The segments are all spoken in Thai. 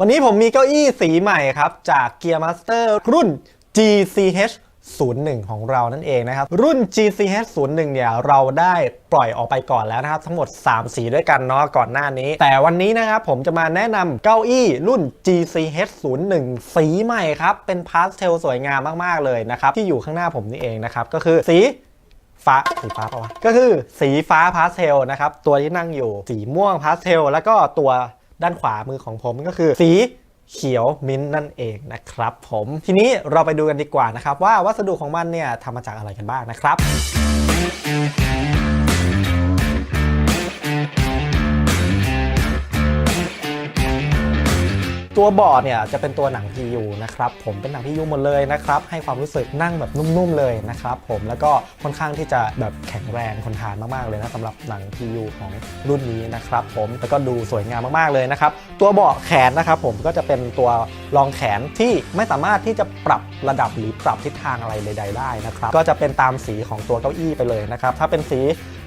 วันนี้ผมมีเก้าอี้สีใหม่ครับ จาก Gear Master รุ่น GCH 01 ของเรานั่นเองนะครับ รุ่น GCH 01 เนี่ย เราได้ปล่อยออกไปก่อนแล้วนะครับ ทั้งหมด 3 สีด้วยกันเนาะก่อนหน้านี้ แต่วันนี้นะครับผมจะมาแนะนำเก้าอี้รุ่น GCH 01 สีใหม่ครับ เป็นพาสเทลสวยงามมาก ๆ เลยนะครับ ที่อยู่ข้างหน้าผมนี่เองนะครับ ก็คือสีฟ้าสีฟ้าปะวะก็คือสีฟ้าพาสเทลนะครับ ตัวที่นั่งอยู่สีม่วงพาสเทลแล้วก็ตัว ด้านขวามือของผมก็คือสีเขียวมิ้นท์นั่นเองนะครับผมทีนี้เราไปดูกันดีกว่านะครับว่าวัสดุของมันเนี่ยทำมาจากอะไรกันบ้างนะครับ ตัวเบาะเนี่ยจะเป็นตัวหนัง PU นะครับผมเป็นหนัง PU หมดเลยนะครับให้ความรู้สึกนั่งแบบนุ่มๆเลยนะครับผมแล้วก็ค่อนข้างที่จะแบบแข็งแรงทนทานมากๆเลยนะสำหรับหนัง PU ของรุ่นนี้นะครับผมแล้วก็ดูสวยงามมากๆเลยนะครับตัวเบาะแขนนะครับผมก็จะเป็นตัวรองแขนที่ไม่สามารถที่จะปรับระดับหรือปรับทิศทางอะไรใด ๆ ได้นะครับก็จะเป็นตามสีของตัวเก้าอี้ไปเลยนะครับถ้าเป็นสี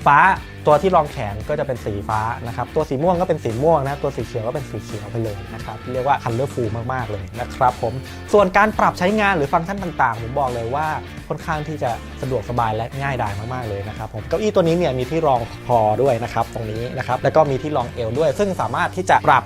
ฟ้า ตัวที่รองแขนก็จะเป็นสีฟ้านะครับ ตัวสีม่วงก็เป็นสีม่วงนะ ตัวสีเขียวก็เป็นสีเขียวไปเลยนะครับ เรียกว่าคันเลอร์ฟูลมาก ๆ เลยนะครับผม ส่วนการปรับใช้งานหรือฟังก์ชันต่าง ๆ ผมบอกเลยว่าค่อนข้างที่จะสะดวกสบายและง่ายดายมาก ๆ เลยนะครับผม เก้าอี้ตัวนี้เนี่ยมีที่รองคอด้วยนะครับตรงนี้นะครับ แล้วก็มีที่รองเอวด้วย ซึ่งสามารถที่จะปรับ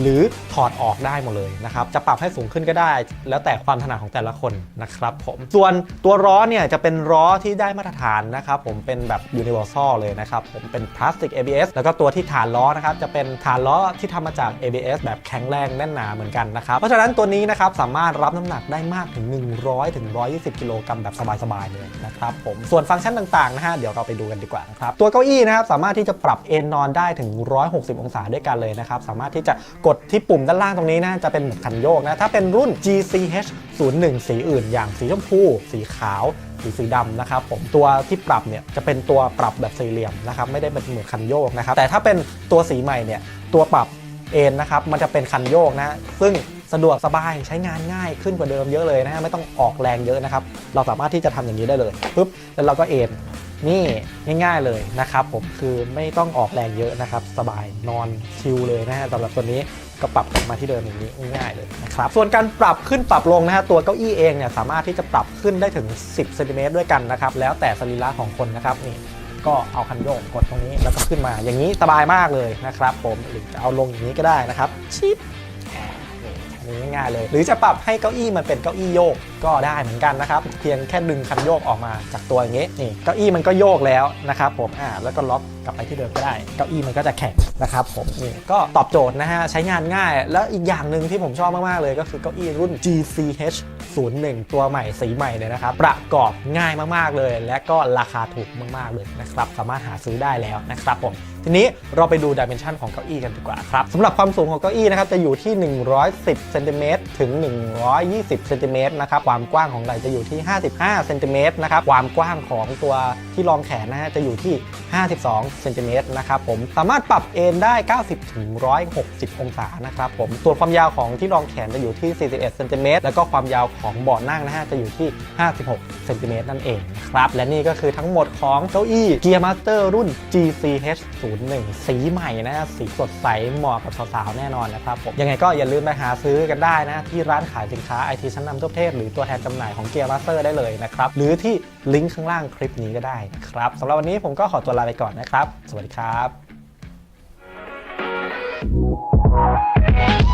หรือถอดออกได้หมดเลยนะครับ จะปรับให้สูงขึ้นก็ได้ แล้วแต่ความถนัดของแต่ละคนนะครับผมส่วนตัวล้อเนี่ยจะเป็นล้อที่ได้มาตรฐานนะครับผมเป็นแบบ universal เลยนะครับผมเป็นพลาสติก ABS แล้วก็ตัวที่ฐานล้อนะครับจะเป็นฐานล้อที่ทำมาจาก ABS แบบแข็งแรงแน่นหนาเหมือนกันนะครับเพราะฉะนั้นตัวนี้นะครับสามารถรับน้ำหนักได้มากถึง 100ถึง120 กิโลกรัมแบบสบายๆเลยนะครับผมส่วนฟังก์ชันต่างๆนะฮะเดี๋ยวเราไปดูกันดีกว่านะครับตัวเก้าอี้นะครับสามารถที่จะปรับเอนนอนได้ถึง 160 องศาด้วยกันเลยนะครับสามารถที่จะกดที่ปุ่มด้านล่างตรงนี้นะจะเป็นหมือนคันโยกนะ ถ้าเป็นรุ่น GCH 01 สีอื่น อย่างสีชมพู สีขาวหรือสีดำนะครับผมตัวที่ปรับเนี่ยจะเป็นตัวปรับแบบสี่เหลี่ยมนะครับไม่ได้เป็นเหมือนคันโยกนะครับแต่ถ้าเป็นตัวสีใหม่เนี่ยตัวปรับเอนนะครับมันจะเป็นคันโยกนะซึ่งสะดวกสบายใช้งานง่ายขึ้นกว่าเดิมเยอะเลยนะฮะไม่ต้องออกแรงเยอะนะครับ เราสามารถที่จะทำอย่างนี้ได้เลยปุ๊บแล้วเราก็เอน นี่ง่ายๆเลยนะครับผมคือไม่ต้องออกแรงเยอะนะครับ สบายนอนชิลเลยนะฮะสำหรับตัวนี้ก็ปรับกลับมาที่เดิมอย่างนี้ง่ายๆเลยนะครับส่วนการปรับขึ้นปรับลงนะฮะตัวเก้าอี้เองเนี่ยสามารถที่จะปรับขึ้นได้ถึง 10เซนติเมตรด้วยกันนะครับแล้วแต่สรีระของคนนะครับนี่ก็เอาคันโยกกดตรงนี้แล้วก็ขึ้นมาอย่างนี้สบายมากเลยนะครับผมหรือจะเอาลงอย่างนี้ก็ได้นะครับชิปอ่านี่อันนี้ง่ายๆเลย หรือจะปรับให้เก้าอี้มันเป็นเก้าอี้โยกก็ได้เหมือนกันนะครับ เพียงแค่ดึงคันโยกออกมาจากตัวอย่างนี้นี่เก้าอี้มันก็โยกแล้วนะครับผมอ่าแล้วก็ล็อกกลับไปที่เดิมก็ได้ เก้าอี้มันก็จะแข็งนะครับผมนี่ก็ตอบโจทย์นะฮะใช้งานง่าย แล้วอีกอย่างหนึ่งที่ผมชอบมาก ๆ เลยก็คือเก้าอี้รุ่น GCH 01 ตัวใหม่สีใหม่เลยนะครับ ประกอบง่ายมาก ๆ เลย และก็ราคาถูกมาก ๆ เลยนะครับ สามารถหาซื้อได้แล้วนะครับผม ทีนี้เราไปดูดิเมนชันของเก้าอี้กันดีกว่าครับสำหรับความสูงของเก้าอี้นะครับจะอยู่ที่ 110เซนติเมตรถึง 120เซนติเมตรนะครับความกว้างของไหล่จะอยู่ที่ 55เซนติเมตรนะครับความกว้างของตัวที่รองแขนนะฮะจะอยู่ที่ 52เซนติเมตรนะครับผมสามารถปรับเอนได้ 90ถึง160 องศานะครับผมส่วนความยาวของที่รองแขนจะอยู่ที่ 41เซนติเมตรแล้วก็ความยาวของเบาะนั่งนะฮะจะอยู่ที่ 56เซนติเมตรนั่นเองครับและนี่ก็คือทั้งหมดของเก้าอี้ Gear Master รุ่น GCH 01สีใหม่นะฮะสีสดใสเหมาะกับสาวๆแน่นอนนะครับผมยังไงก็อย่าลืมไปหาซื้อกันได้นะที่ร้านขายสินค้าไอทีชั้นนำทั่วประเทศหรือตัวแทนจำหน่ายของ Gear Master ได้เลยนะครับ หรือที่ลิงก์ข้างล่างคลิปนี้ก็ได้นะครับสำหรับวันนี้ผมก็ขอตัวลาไปก่อนนะครับ สวัสดีครับ